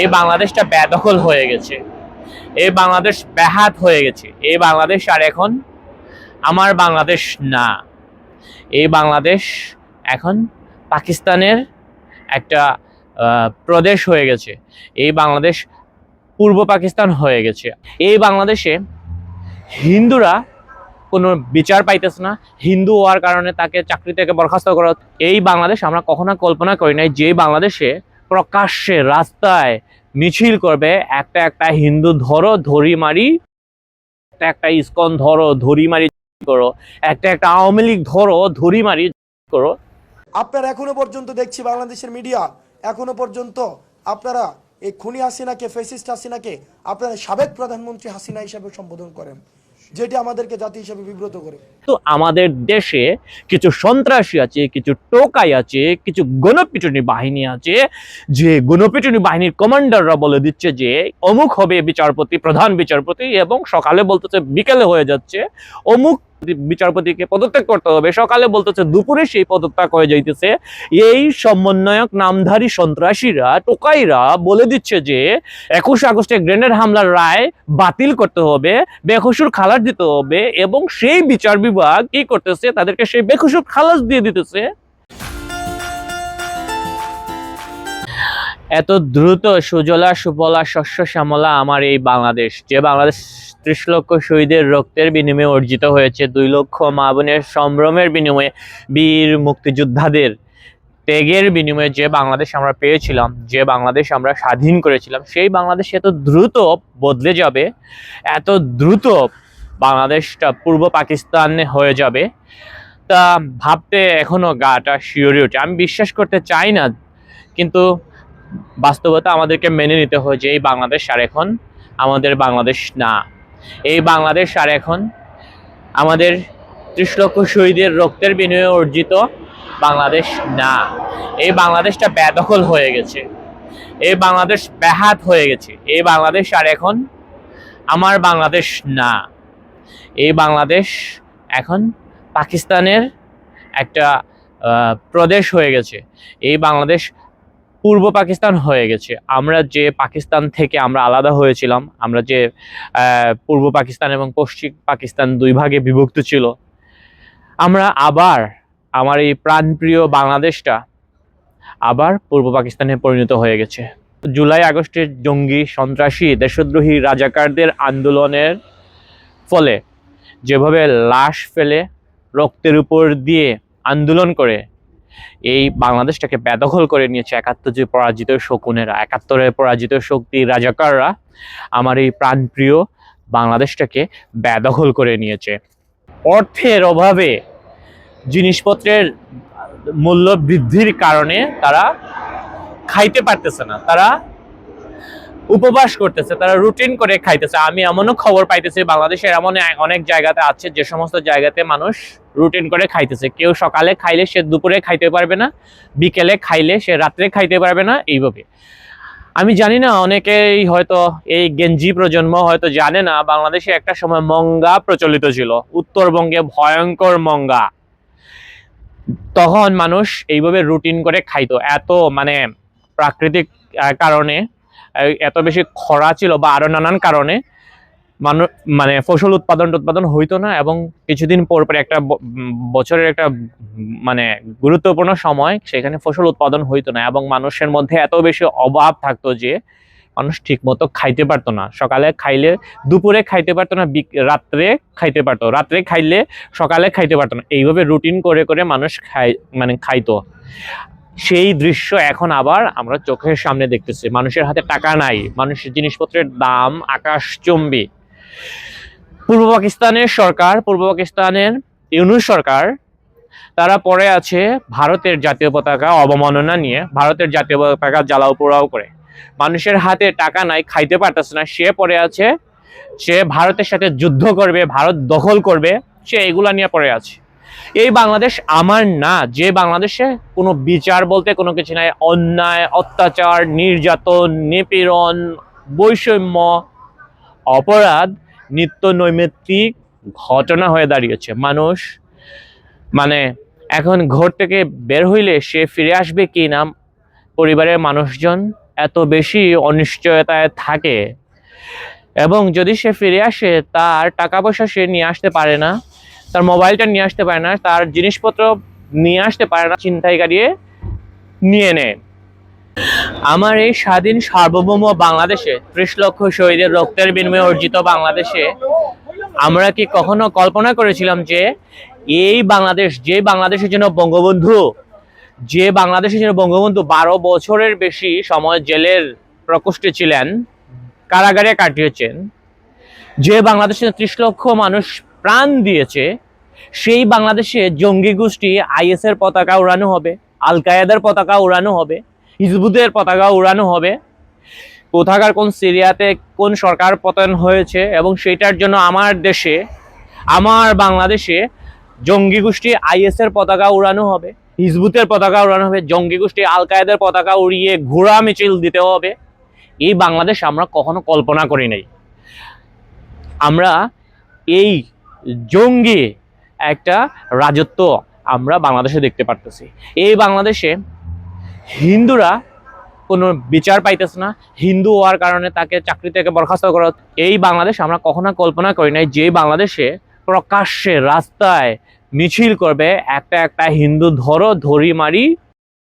এই বাংলাদেশটা বেদখল হয়ে গেছে। এই বাংলাদেশ ব্যাহাত হয়ে গেছে। এই বাংলাদেশ আর এখন আমার বাংলাদেশ না। এই বাংলাদেশ এখন পাকিস্তানের একটা প্রদেশ হয়ে গেছে। এই বাংলাদেশ পূর্ব পাকিস্তান হয়ে গেছে। এই বাংলাদেশে হিন্দুরা কোনো বিচার পাইতেছে না। হিন্দু হওয়ার কারণে তাকে চাকরি থেকে বরখাস্ত করা এই বাংলাদেশ আমরা কখনো কল্পনা করি নাই যে বাংলাদেশে প্রকাশ্যে রাস্তায় মিছিল করবে। একটা একটা হিন্দু ধরো ধরি মারি একটা একটা ইস্কন ধরো ধরি মারি করো। একটা একটা আওয়ামী লীগ ধরো ধরি মারি করো। আপনারা এখনও পর্যন্ত দেখছি বাংলাদেশের মিডিয়া। এখনও পর্যন্ত আপনারা এই খুনি হাসিনাকে ফেসিস্ট হাসিনাকে, আপনারা সাবেক প্রধানমন্ত্রী হাসিনা হিসাবে সম্বোধন করেন। যেটি আমাদেরকে জাতি হিসেবে বিব্রত করে। তো আমাদের দেশে কিছু সন্ত্রাসী আছে, কিছু টোকাই আছে, কিছু গণপিটুনি বাহিনী আছে, যে গণপিটুনি বাহিনীর কমান্ডাররা বলে দিচ্ছে যে অমুক হবে বিচারপতি, প্রধান বিচারপতি এবং সকালে বলতেছে, বিকেলে হয়ে যাচ্ছে, অমুক বিচারপতিকে পদত্যাগ করতে হবে। সকালে বলতেছে, দুপুরে সেই পদত্যাগ হয়ে যাইতেছে। এই সমন্বয়ক, নামধারী সন্ত্রাসীরা, টোকাইরা বলে দিচ্ছে যে, একুশ আগস্টে গ্রেনেড হামলার রায় বাতিল করতে হবে বেকসুর খালাস দিতে হবে এবং সেই বিচার বিভাগ কি করতেছে? তাদেরকে সেই বেকসুর খালাস দিয়ে দিতেছে। এত দ্রুত সুজলা সুফলা শস্য শ্যামলা আমার এই বাংলাদেশ, যে বাংলাদেশ ত্রিশ লক্ষ শহীদের রক্তের বিনিময়ে অর্জিত হয়েছে, দুই লক্ষ মা বোনের সম্ভ্রমের বিনিময়ে, বীর মুক্তিযোদ্ধাদের ত্যাগের বিনিময়ে যে বাংলাদেশ আমরা পেয়েছিলাম, যে বাংলাদেশ আমরা স্বাধীন করেছিলাম, সেই বাংলাদেশ এত দ্রুত বদলে যাবে, এত দ্রুত বাংলাদেশটা পূর্ব পাকিস্তানে হয়ে যাবে, তা ভাবতে এখনও গাটা শিওরে ওঠে। আমি বিশ্বাস করতে চাই না, কিন্তু বাস্তবতা আমাদেরকে মেনে নিতে হয় যে এই বাংলাদেশ আর এখন আমাদের বাংলাদেশ না। এই বাংলাদেশ আর এখন আমাদের ত্রিশ লক্ষ শহীদের রক্তের বিনিময়ে অর্জিত বাংলাদেশ না। এই বাংলাদেশটা বেদখল হয়ে গেছে। এই বাংলাদেশ ব্যাহাত হয়ে গেছে। এই বাংলাদেশ আর এখন আমার বাংলাদেশ না। এই বাংলাদেশ এখন পাকিস্তানের একটা প্রদেশ হয়ে গেছে। এই বাংলাদেশ পূর্ব পাকিস্তান হয়ে গেছে। আমরা যে পাকিস্তান থেকে আমরা আলাদা হয়েছিলাম, আমরা যে পূর্ব পাকিস্তান এবং পশ্চিম পাকিস্তান দুই ভাগে বিভক্ত ছিল, আমরা আবার আমার এই প্রাণপ্রিয় বাংলাদেশটা আবার পূর্ব পাকিস্তানে পরিণত হয়ে গেছে। জুলাই আগস্টের জঙ্গি, সন্ত্রাসী, দেশদ্রোহী, রাজাকারদের আন্দোলনের ফলে যেভাবে লাশ ফেলে রক্তের উপর দিয়ে আন্দোলন করে এই বাংলাদেশটাকে বেদখল করে নিয়েছে একাত্তর যে পরাজিত শকুনেরা, একাত্তরের পরাজিত শক্তি রাজাকাররা, আমার এই প্রাণপ্রিয় বাংলাদেশটাকে বেদখল করে নিয়েছে। অর্থের অভাবে জিনিসপত্রের মূল্য বৃদ্ধির কারণে তারা খাইতে পারতেছে না। তারা উপবাস করতেছে, তারা রুটিন করে খাইতেছে। আমি এমনও খবর পাইতেছি, বাংলাদেশের এমন অনেক জায়গাতে আছে যে সমস্ত জায়গাতে মানুষ রুটিন করে খাইতেছে। কেউ সকালে খাইলে সে দুপুরে খাইতে পারবে না, বিকেলে খাইলে সে রাত্রে খাইতে পারবে না, এইভাবে। আমি জানি না, অনেকেই হয়তো এই গেঞ্জি প্রজন্ম হয়তো জানে না, বাংলাদেশে একটা সময় মঙ্গা প্রচলিত ছিল, উত্তরবঙ্গে ভয়ঙ্কর মঙ্গা। তখন মানুষ এইভাবে রুটিন করে খাইতো। এত মানে প্রাকৃতিক কারণে এত বেশি খরা ছিল বা আরও নানান কারণে মানুষ মানে ফসল উৎপাদন উৎপাদন হইতো না এবং কিছুদিন পর পর একটা বছরের একটা মানে গুরুত্বপূর্ণ সময় সেখানে ফসল উৎপাদন হইতো না এবং মানুষের মধ্যে এত বেশি অভাব থাকতো যে মানুষ ঠিক মতো খাইতে পারতো না। সকালে খাইলে, দুপুরে খাইতে পারতো না রাত্রে খাইতে পারতো। রাত্রে খাইলে সকালে খাইতে পারতো না। এইভাবে রুটিন করে করে মানুষ খাই মানে খাইতো। সেই দৃশ্য এখন আবার আমরা চোখের সামনে দেখতেছি। মানুষের হাতে টাকা নাই, মানুষের জিনিসপত্রের দাম আকাশ আকাশচম্বী। পূর্ব পাকিস্তানের সরকার, পূর্ব পাকিস্তানের ইউনুস সরকার, তারা পরে আছে ভারতের জাতীয় পতাকা অবমাননা নিয়ে, ভারতের জাতীয় পতাকা জ্বালাও পোড়াও করে। মানুষের হাতে টাকা নাই, খাইতে পারতেছে না, সে পরে আছে, সে ভারতের সাথে যুদ্ধ করবে, ভারত দখল করবে, সে এগুলা নিয়ে পড়ে আছে। এই বাংলাদেশ আমার না। যে বাংলাদেশে কোনো বিচার বলতে কোনো কিছু নাই, অন্যায়, অত্যাচার, নির্যাতন, নিপীড়ন, বৈষম্য, অপরাধ, নিত্য নৈমিত্তিক ঘটনা হয়ে দাঁড়িয়েছে। মানুষ মানে এখন ঘর থেকে বের হইলে সে ফিরে আসবে কি নাম পরিবারের মানুষজন এত বেশি অনিশ্চয়তায় থাকে। এবং যদি সে ফিরে আসে, তার টাকা পয়সা সে নিয়ে আসতে পারে না। তার মোবাইলটা নিয়ে আসতে পারে না, তার জিনিসপত্র নিয়ে আসতে পারে না চিন্তাই কাটিয়ে নিয়ে নেয়। আমার এই স্বাধীন সার্বভৌম বাংলাদেশে ত্রিশ লক্ষ শহীদের রক্তের বিনিময়ে অর্জিত বাংলাদেশে আমরা কি কখনো কল্পনা করেছিলাম যে এই বাংলাদেশ, যে বাংলাদেশের জন্য বঙ্গবন্ধু, যে বাংলাদেশের জন্য বঙ্গবন্ধু বারো বছরের বেশি সময় জেলের প্রকোষ্ঠে ছিলেন, কারাগারে কাটিয়েছেন, যে বাংলাদেশে ত্রিশ লক্ষ মানুষ প্রাণ দিয়েছে, সেই বাংলাদেশে জঙ্গি গোষ্ঠী আইএস এর পতাকা উড়ানো হবে, আল কায়েদার পতাকা উড়ানো হবে হিজবুদের পতাকা উড়ানো হবে। কোথাকার কোন সিরিয়াতে কোন সরকার পতন হয়েছে এবং সেটার জন্য আমার দেশে, আমার বাংলাদেশে জঙ্গি গোষ্ঠী আইএস এর পতাকা উড়ানো হবে, হিজবুতের পতাকা উড়ানো হবে, জঙ্গি গোষ্ঠী আল কায়েদার পতাকা উড়িয়ে ঘোড়া মিছিল দিতে হবে। এই বাংলাদেশ আমরা কখনো কল্পনা করি নাই। আমরা এই জঙ্গি একটা রাজত্ব আমরা বাংলাদেশে দেখতে পারতেছি। এই বাংলাদেশে হিন্দুরা কোনো বিচার পাইতেছে না, হিন্দু হওয়ার কারণে তাকে চাকরি থেকে বরখাস্ত করা এই বাংলাদেশ আমরা কখনো কল্পনা করি নাই যে বাংলাদেশে প্রকাশ্যে রাস্তায় মিছিল করবে, একটা একটা হিন্দু ধরো, ধরি মারি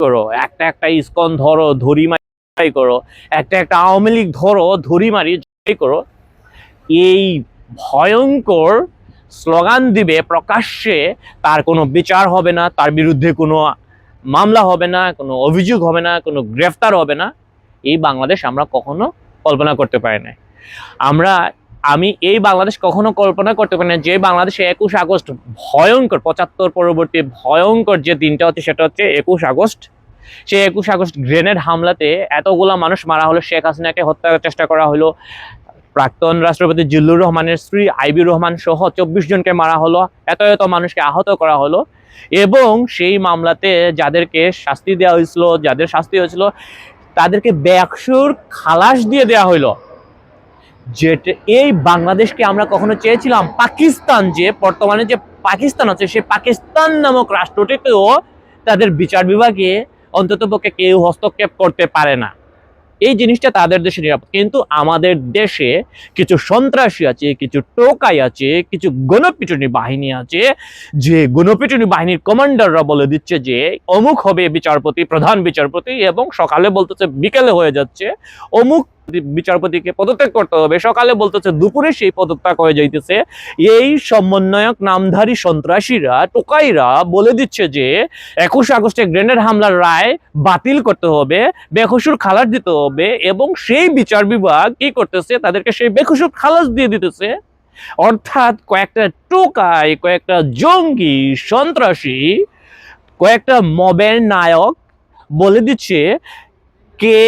করো, একটা একটা ইসকন ধরো, ধরি মারি করো, একটা একটা আওয়ামী লীগ ধরো, ধরি মারি করো। এই ভয়ঙ্কর স্লোগান দিবে, প্রকাশ্যে তার কোনো বিচার হবে না, তার বিরুদ্ধে কোনো মামলা হবে না, কোনো অভিযোগ হবে না, কোনো গ্রেফতার হবে না। এই বাংলাদেশ আমরা কখনো কল্পনা করতে পারি না আমরা, আমি এই বাংলাদেশ কখনো কল্পনা করতে পারি না যে বাংলাদেশে একুশ আগস্ট ভয়ঙ্কর, পঁচাত্তর পরবর্তী ভয়ঙ্কর যে দিনটা হচ্ছে সেটা হচ্ছে একুশ আগস্ট। সেই একুশ আগস্ট গ্রেনেড হামলাতে এতগুলা মানুষ মারা হলো, শেখ হাসিনাকে হত্যার চেষ্টা করা হলো প্রাক্তন রাষ্ট্রপতি জিল্লুর রহমানের স্ত্রী আইবি রহমান সহ চব্বিশ জনকে মারা হলো এত এত মানুষকে আহত করা হলো। এবং সেই মামলাতে যাদেরকে শাস্তি দেওয়া হয়েছিল, যাদের শাস্তি হয়েছিল, তাদেরকে ব্যাকসুর খালাস দিয়ে দেওয়া হইল। যেটা, এই বাংলাদেশকে আমরা কখনো চেয়েছিলাম পাকিস্তান যে, বর্তমানে যে পাকিস্তান আছে, সে পাকিস্তান নামক রাষ্ট্রটিতেও তাদের বিচার বিভাগে অন্ততপক্ষে কেউ হস্তক্ষেপ করতে পারে না। এই জিনিসটা তাদের দেশে নিরাপদ। কিন্তু আমাদের দেশে কিছু সন্ত্রাসী আছে, কিছু টোকাই আছে, কিছু গণপিটুনি বাহিনী আছে, যে গণপিটুনি বাহিনীর কমান্ডাররা বলে দিচ্ছে যে অমুক হবে বিচারপতি, প্রধান বিচারপতি এবং সকালে বলতেছে বিকেলে হয়ে যাচ্ছে, অমুক বিচারপতিকে পদত্যাগ করতে হবে। সকালে বলতেছে, দুপুরে সেই পদত্যাগ হয়ে যাইতেছে। এই সমন্বয়ক, নামধারী সন্ত্রাসীরা, টোকাইরা বলে দিচ্ছে যে, একুশ আগস্টে গ্রেনেড হামলার রায় বাতিল করতে হবে বেকসুর খালাস দিতে হবে এবং সেই বিচার বিভাগ কি করতেছে, তাদেরকে সেই বেকসুর খালাস দিয়ে দিতেছে। অর্থাৎ কয়েকটা টোকাই, কয়েকটা জঙ্গি, সন্ত্রাসী, কয়েকটা মবের নায়ক বলে দিচ্ছে, কে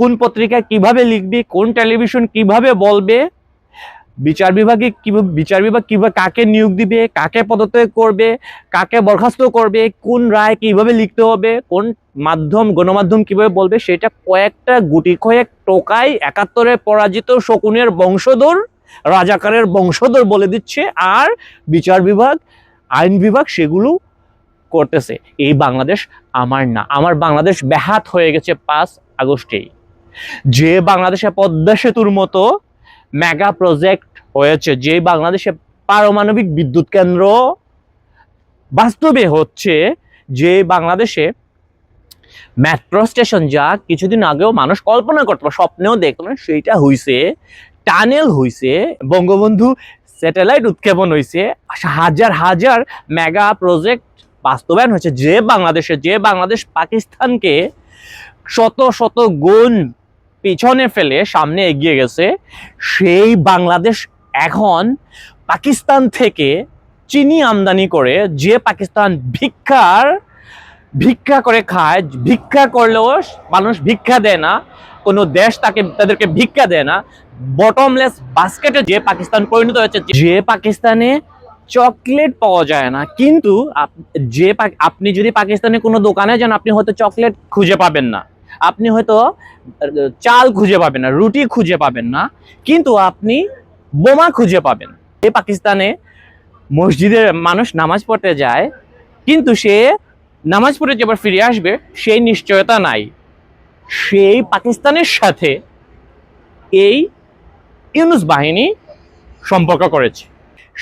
কোন পত্রিকা কীভাবে লিখবে, কোন টেলিভিশন কীভাবে বলবে, বিচার বিভাগে কীভাবে, বিচার বিভাগ কীভাবে কাকে নিয়োগ দিবে, কাকে পদত্যাগ করবে, কাকে বরখাস্ত করবে, কোন রায় কীভাবে লিখতে হবে, কোন মাধ্যম, গণমাধ্যম কীভাবে বলবে, সেটা কয়েকটা গুটি কয়েক টোকাই একাত্তরে পরাজিত শকুনের বংশধর, রাজাকারের বংশধর বলে দিচ্ছে, আর বিচার বিভাগ, আইন বিভাগ সেগুলো করতেছে। এই বাংলাদেশ আমার না, আমার বাংলাদেশ ব্যাহাত হয়ে গেছে পাঁচ আগস্টেই। যে বাংলাদেশে পদ্মা সেতুর মতো মেগা প্রজেক্ট হয়েছে যে বাংলাদেশে পারমাণবিক বিদ্যুৎ কেন্দ্র বাস্তবে হচ্ছে যে বাংলাদেশে মেট্রো স্টেশন যা কিছুদিন আগেও মানুষ কল্পনা করতে স্বপ্নেও দেখতো সেইটা হইছে টানেল হইছে, বঙ্গবন্ধু স্যাটেলাইট উৎক্ষেপণ হইছে হাজার হাজার মেগা প্রজেক্ট বাস্তবায়ন হয়েছে, যে বাংলাদেশে, যে বাংলাদেশ পাকিস্তানকে শত শত গুণ পিছনে ফেলে সামনে এগিয়ে গেছে। সেই বাংলাদেশ এখন পাকিস্তান থেকে চিনি আমদানি করে, যে পাকিস্তান ভিক্ষার, ভিক্ষা করে খায়, ভিক্ষা করলেও মানুষ ভিক্ষা দেয় না, কোনো দেশ তাকে, তাদেরকে ভিক্ষা দেয় না। বটমলেস বাস্কেটে যে পাকিস্তান পরিণত হয়েছে, যে পাকিস্তানে চকলেট পাওয়া যায় না। কিন্তু যে আপনি যদি পাকিস্তানে কোনো দোকানে যান, আপনি হয়তো চকলেট খুঁজে পাবেন না। আপনি হয়তো চাল খুঁজে পাবেন না, রুটি খুঁজে পাবেন না, কিন্তু আপনি বোমা খুঁজে পাবেন। এ পাকিস্তানে মসজিদের মানুষ নামাজ পড়তে যায়, কিন্তু সে নামাজ পড়ে যে আবার ফিরে আসবে, সেই নিশ্চয়তা নাই। সেই পাকিস্তানের সাথে এই ইউনুস বাহিনী সম্পর্ক করেছে।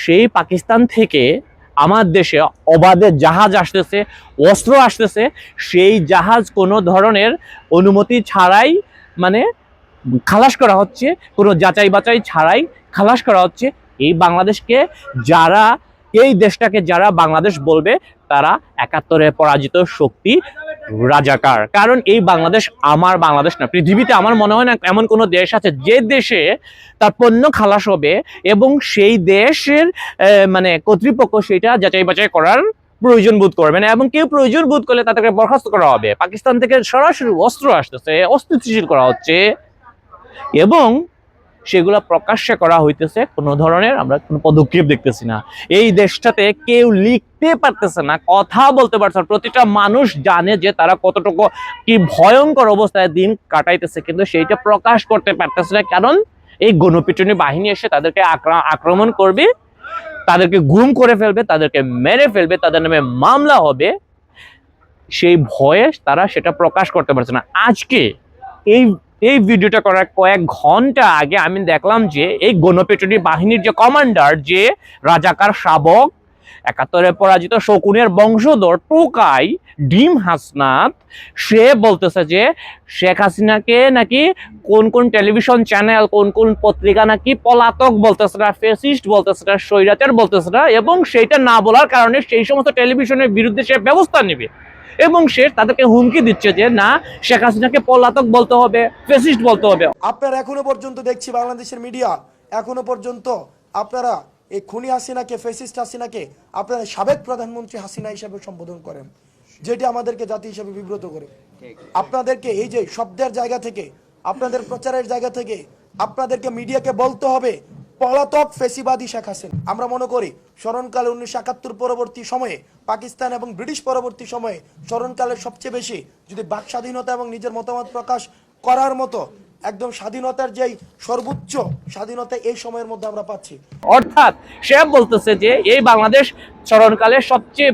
সেই পাকিস্তান থেকে আমার দেশে অবাধে জাহাজ আসতেছে, অস্ত্র আসতেছে, সেই জাহাজ কোনো ধরনের অনুমতি ছাড়াই মানে খালাস করা হচ্ছে, কোনো যাচাই বাচাই ছাড়াই খালাস করা হচ্ছে। এই বাংলাদেশকে যারা, এই দেশটাকে যারা বাংলাদেশ বলবে, তারা একাত্তরে পরাজিত শক্তি রাজাকার। কারণ এই বাংলাদেশ আমার বাংলাদেশ না, পৃথিবীতে আমার মনে হয় না এমন কোনো দেশ আছে যে দেশে তার পণ্য খালাস হবে এবং সেই দেশের মানে কর্তৃপক্ষ সেটা যাচাই বাছাই করার প্রয়োজন বোধ করবে না এবং কেউ প্রয়োজন বোধ করলে তাদেরকে বরখাস্ত করা হবে। পাকিস্তান থেকে সরাসরি অস্ত্র আসতেছে অস্থিতিশীল করা হচ্ছে এবং সেগুলো প্রকাশ্যে করা হইতেছে, কোনো ধরনের আমরা কোনো পদক্ষেপ দেখতেছি না। এই দেশটাতে কেউ লিখতে পারতেছে না, কথা বলতে পারছে না, প্রতিটা মানুষ জানে যে তারা কতটুকু কি ভয়ঙ্কর অবস্থায় দিন কাটাইতেছে, কিন্তু সেইটা প্রকাশ করতে পারতেছে না, কারণ এই গণপিটুনি বাহিনী এসে তাদেরকে আক্রা- আক্রমণ করবে, তাদেরকে গুম করে ফেলবে, তাদেরকে মেরে ফেলবে, তাদের নামে মামলা হবে, সেই ভয়ে তারা সেটা প্রকাশ করতে পারছে না। আজকে এই এই ভিডিওটা করার কয়েক ঘণ্টা আগে আমি দেখলাম যে এই গণপেটনি বাহিনীর যে কমান্ডার, যে রাজাকার শাবক, একাত্তরে পরাজিত শকুনের বংশধর টোকাই ডিম হাসনাত, সে বলতেছে যে শেখ হাসিনাকে নাকি কোন কোন টেলিভিশন চ্যানেল, কোন কোন পত্রিকা নাকি পলাতক বলতেছে না ফেসিস্ট বলতেছে না, স্বৈরাচার বলতেছে না, এবং সেইটা না বলার কারণে সেই সমস্ত টেলিভিশনের বিরুদ্ধে সে ব্যবস্থা নেবে। এবং সে তাদেরকে হুমকি দিচ্ছে যে, না, শেখ হাসিনাকে পলাতক বলতে হবে ফেসিস্ট বলতে হবে। আপনারা এখনও পর্যন্ত দেখছি বাংলাদেশের মিডিয়া, এখনও পর্যন্ত আপনারা এই খুনি হাসিনাকে ফেসিস্ট হাসিনাকে, আপনারা সাবেক প্রধানমন্ত্রী হাসিনা হিসাবে সম্বোধন করেন, যেটি আমাদেরকে জাতি হিসাবে বিব্রত করে। আপনাদেরকে এই যে শব্দের জায়গা থেকে, আপনাদের প্রচারের জায়গা থেকে, আপনাদেরকে মিডিয়াকে বলতে হবে পলাতক ফেসিবাদী শেখ হাসিনা। আমরা মনে করি, স্মরণকালে উনিশশো একাত্তর পরবর্তী সময়ে পাকিস্তান এবং ব্রিটিশ পরবর্তী সময়ে স্মরণকালের সবচেয়ে বেশি যদি বাক স্বাধীনতা এবং নিজের মতামত প্রকাশ করার মতো একদম স্বাধীনতার যেই সর্বোচ্চ স্বাধীনতা এই সময়ের মধ্যে আমরা পাচ্ছি। অর্থাৎ সে বলতেছে যে, এই বাংলাদেশ স্মরণকালে সবচেয়ে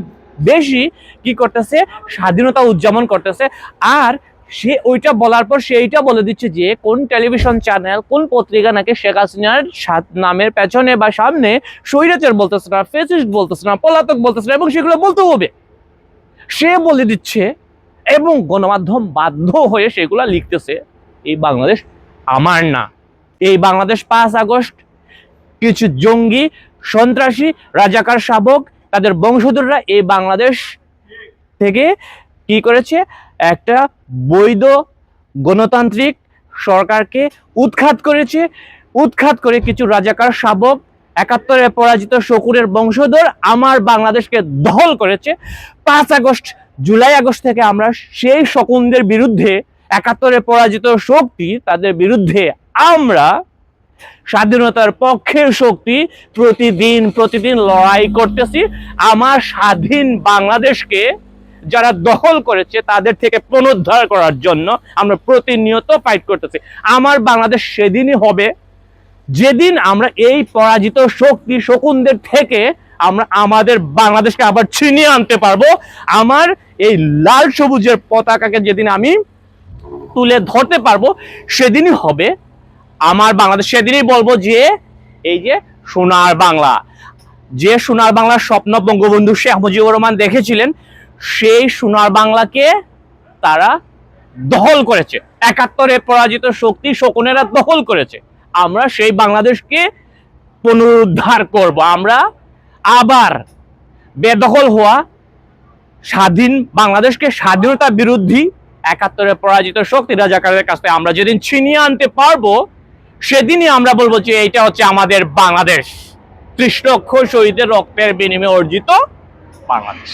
বেশি কি করতেছে? স্বাধীনতা উদযাপন করতেছে। আর সে ওইটা বলার পর সে এইটা বলে দিচ্ছে যে, কোন টেলিভিশন চ্যানেল কোন পত্রিকা নাকি শেখ হাসিনার নামের পেছনে বা সামনে স্বৈরাচার বলতেছে না ফেসিস্ট বলতেছে না, পলাতক বলতেছে না, এবং সেগুলো বলতে হবে। সে বলে দিচ্ছে এবং গণমাধ্যম বাধ্য হয়ে সেগুলো লিখতেছে, এই বাংলাদেশ আমার না। এই বাংলাদেশ পাঁচ আগস্ট, কিছু জঙ্গি, সন্ত্রাসী, রাজাকার শাবক, তাদের বংশধররা এই বাংলাদেশ থেকে কি করেছে? একটা বৈধ গণতান্ত্রিক সরকারকে উৎখাত করেছে। উৎখাত করে কিছু রাজাকার শাবক, একাত্তরে পরাজিত শকুরের বংশধর আমার বাংলাদেশকে দখল করেছে। পাঁচ আগস্ট, জুলাই আগস্ট থেকে আমরা সেই শকুনদের বিরুদ্ধে, একাত্তরে পরাজিত শক্তি তাদের বিরুদ্ধে আমরা স্বাধীনতার পক্ষের শক্তি প্রতিদিন প্রতিদিন লড়াই করতেছি। আমার স্বাধীন বাংলাদেশকে যারা দখল করেছে, তাদের থেকে পুনরুদ্ধার করার জন্য আমরা প্রতিনিয়ত ফাইট করতেছি। আমার বাংলাদেশ সেদিনই হবে, যেদিন আমরা এই পরাজিত শক্তি, শকুনদের থেকে আমরা আমাদের বাংলাদেশকে আবার ছিনিয়ে আনতে পারব। আমার এই লাল সবুজের পতাকাকে যেদিন আমি তুলে ধরতে পারব, সেদিনই হবে। আমার বাংলাদেশ সেদিনই বলব যে, এই যে সোনার বাংলা, যে সোনার বাংলার স্বপ্ন বঙ্গবন্ধু শেখ মুজিবুর রহমান দেখেছিলেন সেই সোনার বাংলাকে তারা দখল করেছে। একাত্তরে পরাজিত শক্তি শকুনেরা দখল করেছে। আমরা সেই বাংলাদেশকে পুনরুদ্ধার করব। আমরা আবার বেদখল হওয়া স্বাধীন বাংলাদেশকে স্বাধীনতা বিরোধী একাত্তরে পরাজিত শক্তি রাজাকারের কাছ থেকে আমরা যেদিন ছিনিয়ে আনতে পারব, সেদিনই আমরা বলব যে এইটা হচ্ছে আমাদের বাংলাদেশ। ত্রিশ লক্ষ শহীদের রক্তের বিনিময়ে অর্জিত বাংলাদেশ।